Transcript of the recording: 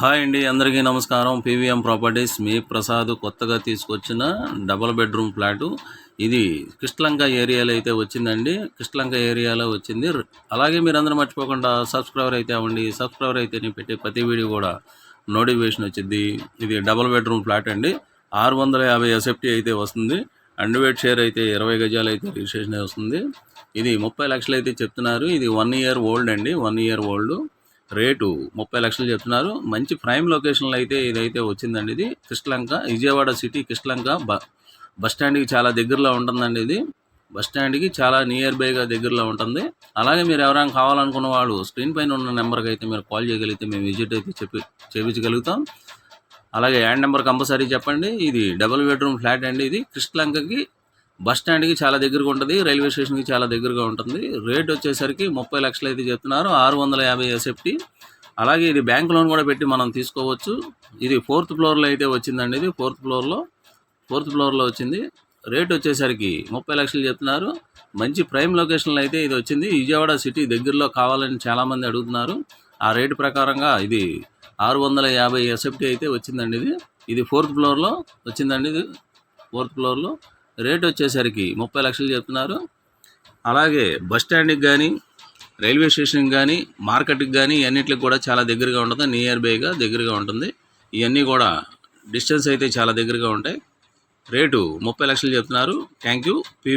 Hi అండి అందరికీ నమస్కారం. పీవీఎం ప్రాపర్టీస్ మీ ప్రసాద్ కొత్తగా తీసుకొచ్చిన డబుల్ బెడ్రూమ్ ఫ్లాటు. ఇది కృష్ణలంక ఏరియాలో అయితే వచ్చిందండి. కృష్ణలంక ఏరియాలో వచ్చింది. అలాగే మీరు అందరూ మర్చిపోకుండా సబ్స్క్రైబర్ అయితే అవ్వండి. సబ్స్క్రైబర్ అయితే నేను పెట్టే ప్రతి వీడియో కూడా నోటిఫికేషన్ వచ్చింది ఇది డబుల్ బెడ్రూమ్ ఫ్లాట్ అండి. ఆరు వందల యాభై ఎస్ఎఫ్టీ అయితే వస్తుంది. అండర్వేట్ షేర్ అయితే ఇరవై గజాలు అయితే రిజిస్ట్రేషన్ వస్తుంది. ఇది ముప్పై లక్షలు అయితే చెప్తున్నారు. ఇది వన్ ఇయర్ ఓల్డ్ అండి. One year old. రేటు ముప్పై లక్షలు చెప్తున్నారు. మంచి ప్రైమ్ లొకేషన్లో అయితే ఇదైతే వచ్చిందండి ఇది కృష్ణలంక విజయవాడ సిటీ కృష్ణలంక బ బస్ స్టాండ్కి చాలా దగ్గరలో ఉంటుందండి ఇది. బస్ స్టాండ్కి చాలా నియర్ బైగా దగ్గరలో ఉంటుంది. అలాగే మీరు ఎవరైనా కావాలనుకున్న వాళ్ళు స్క్రీన్ పైన ఉన్న నెంబర్కి అయితే మీరు కాల్ చేయగలిగితే మేము విజిట్ అయితే చెప్పి చేయించగలుగుతాం అలాగే యాడ్ నెంబర్ కంపల్సరీ చెప్పండి. ఇది డబుల్ బెడ్రూమ్ ఫ్లాట్ అండి ఇది. కృష్ణలంకకి బస్ స్టాండ్కి చాలా దగ్గరగా ఉంటుంది రైల్వే స్టేషన్కి చాలా దగ్గరగా ఉంటుంది. రేట్ వచ్చేసరికి ముప్పై లక్షలు అయితే చెప్తున్నారు ఆరు వందల యాభై ఎస్ఎఫ్టీ. అలాగే ఇది బ్యాంక్ లోన్ కూడా పెట్టి మనం తీసుకోవచ్చు. ఇది ఫోర్త్ ఫ్లోర్లో అయితే వచ్చిందండి ఇది ఫోర్త్ ఫ్లోర్లో. ఫోర్త్ ఫ్లోర్లో వచ్చింది. రేట్ వచ్చేసరికి ముప్పై లక్షలు చెప్తున్నారు. మంచి ప్రైమ్ లొకేషన్లో అయితే ఇది వచ్చింది. విజయవాడ సిటీ దగ్గరలో కావాలని చాలామంది అడుగుతున్నారు. ఆ రేటు ప్రకారంగా ఇది ఆరు వందల యాభై ఎస్ఎఫ్టీ అయితే వచ్చిందండి ఇది. ఇది ఫోర్త్ ఫ్లోర్లో వచ్చిందండి ఇది ఫోర్త్ ఫ్లోర్లో. రేట్ వచ్చేసరికి ముప్పై లక్షలు చెప్తున్నారు. అలాగే బస్ స్టాండ్కి కానీ రైల్వే స్టేషన్కి కానీ మార్కెట్కి కానీ అన్నిటికి కూడా చాలా దగ్గరగా ఉంటుంది. నియర్ బైగా దగ్గరగా ఉంటుంది. ఇవన్నీ కూడా డిస్టెన్స్ అయితే చాలా దగ్గరగా ఉంటాయి. రేటు ముప్పై లక్షలు చెప్తున్నారు. Thank you. పీవీ